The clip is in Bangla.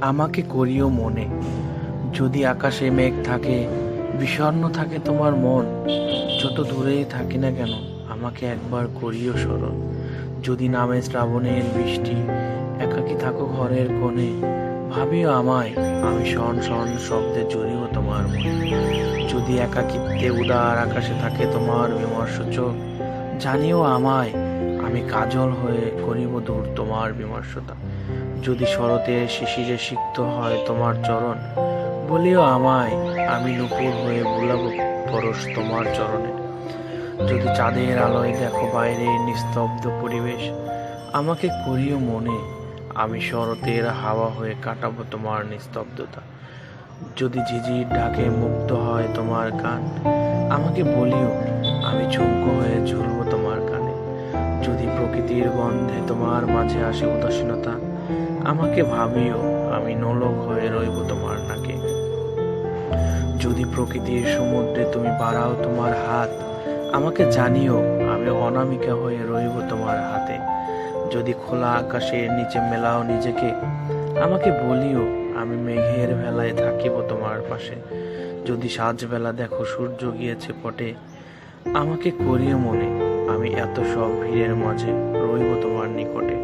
আমাকে করিও মনে। যদি আকাশে মেঘ থাকে, বিষণ্ণ থাকে তোমার মন, যত দূরেই থাকি না কেন, আমাকে একবার করিও স্মরণ। যদি নামে শ্রাবণের বৃষ্টি, একাকি থাকো ঘরের কোণে, ভাবিও আমায়, আমি শন শন শব্দে জড়িব তোমার মনে। যদি একাকিত্বে উদার আকাশে থাকে তোমার বিমর্ষ চোখ, জানিও আমায় আমি কাজল হয়ে করিব দূর তোমার বিমর্ষতা। যদি শরতের শিশিরে সিক্ত হয় তোমার চরণ, বলিও আমায়, আমি নুপুর হয়ে বুলাব পরশ তোমার চরণে। যদি চাঁদের আলোয় দেখো বাইরে নিস্তব্ধ পরিবেশ, আমাকে করিও মনে, আমি শরতের হাওয়া হয়ে কাটাবো তোমার নিস্তব্ধতা। যদি ঝিঝির ঢাকে মুক্ত হয় তোমার গান, আমাকে বলিও, আমি ঝুমকো হয়ে প্রকৃতির গন্ধে তোমার মাঝে আসে উদাসীনতা। আমাকে ভাবিও আমি নোলক হয়ে রইব তোমার নাকে। যদি প্রকৃতির সমুদ্রে তুমি বাড়াও তোমার হাত, আমাকে জানিও আমি অনামিকা হয়ে রইব তোমার হাতে। যদি খোলা আকাশের নিচে মেলাও নিজেকে, আমাকে বলিও আমি মেঘের ভেলায় থাকিব তোমার পাশে। যদি সাজবেলা দেখো সূর্য গিয়েছে পটে, আমাকে করিও মনে আমি এত সব ভিড়ের মাঝে রইব তোমার নিকটে।